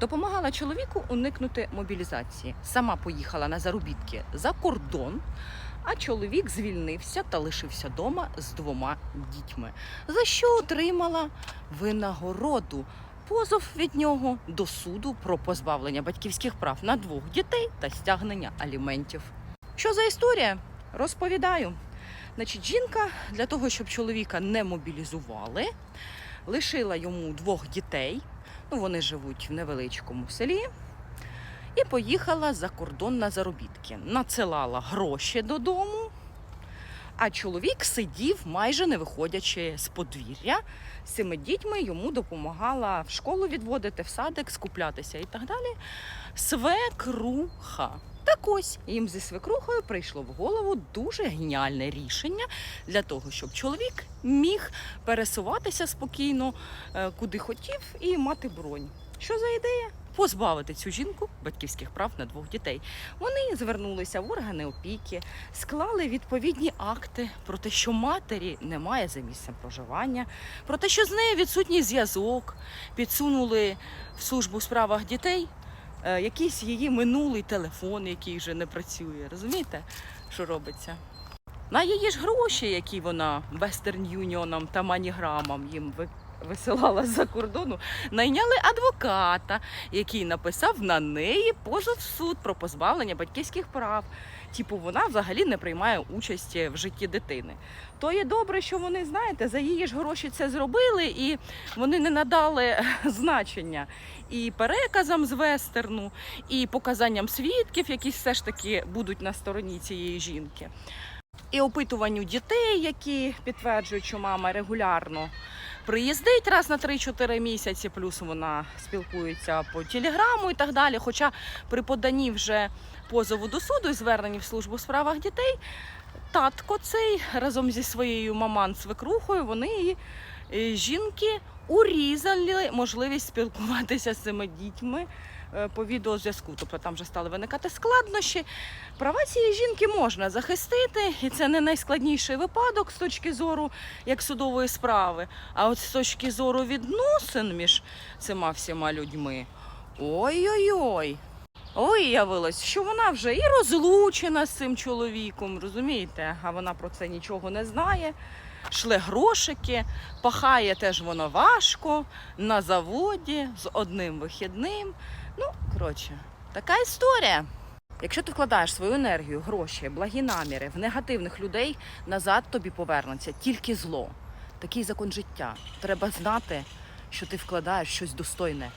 Допомагала чоловіку уникнути мобілізації. Сама поїхала на заробітки за кордон, а чоловік звільнився та лишився вдома з двома дітьми, за що отримала винагороду. Позов від нього до суду про позбавлення батьківських прав на двох дітей та стягнення аліментів. Що за історія? Розповідаю. Значить, жінка для того, щоб чоловіка не мобілізували, лишила йому двох дітей. Ну, вони живуть в невеличкому селі. І поїхала за кордон на заробітки. Надсилала гроші додому, а чоловік сидів, майже не виходячи з подвір'я. З цими дітьми йому допомагала в школу відводити, в садик, скуплятися і так далі. Свекруха. Так ось їм зі свекрухою прийшло в голову дуже геніальне рішення для того, щоб чоловік міг пересуватися спокійно, е, куди хотів, і мати бронь. Що за ідея? Позбавити цю жінку батьківських прав на двох дітей. Вони звернулися в органи опіки, склали відповідні акти про те, що матері немає за місцем проживання, про те, що з нею відсутній зв'язок, підсунули в службу у справах дітей якийсь її минулий телефон, який вже не працює. Розумієте, що робиться? На її ж гроші, які вона Western Union та маніграмам їм висилала з-за кордону, найняли адвоката, який написав на неї позов в суд про позбавлення батьківських прав. Типу, вона взагалі не приймає участі в житті дитини. То є добре, що вони, знаєте, за її ж гроші це зробили, і вони не надали значення і переказам з вестерну, і показанням свідків, які все ж таки будуть на стороні цієї жінки. І опитуванню дітей, які підтверджують, що мама регулярно приїздить раз на 3-4 місяці, плюс вона спілкується по телеграму і так далі. Хоча при поданні вже позову до суду і зверненні в службу у справах дітей, татко цей разом зі своєю маман свекрухою, вони її жінки урізали можливість спілкуватися з цими дітьми е, по відеозв'язку. Тобто там вже стали виникати складнощі. Права цієї жінки можна захистити, і це не найскладніший випадок з точки зору як судової справи. А от з точки зору відносин між цими всіма людьми. Ой-ой-ой. Виявилось, що вона вже і розлучена з цим чоловіком, розумієте? А вона про це нічого не знає. Шле грошики, пахає теж воно важко на заводі з одним вихідним. Ну, коротше, така історія. Якщо ти вкладаєш свою енергію, гроші, благі наміри в негативних людей, назад тобі повернеться тільки зло. Такий закон життя. Треба знати, що ти вкладаєш щось достойне.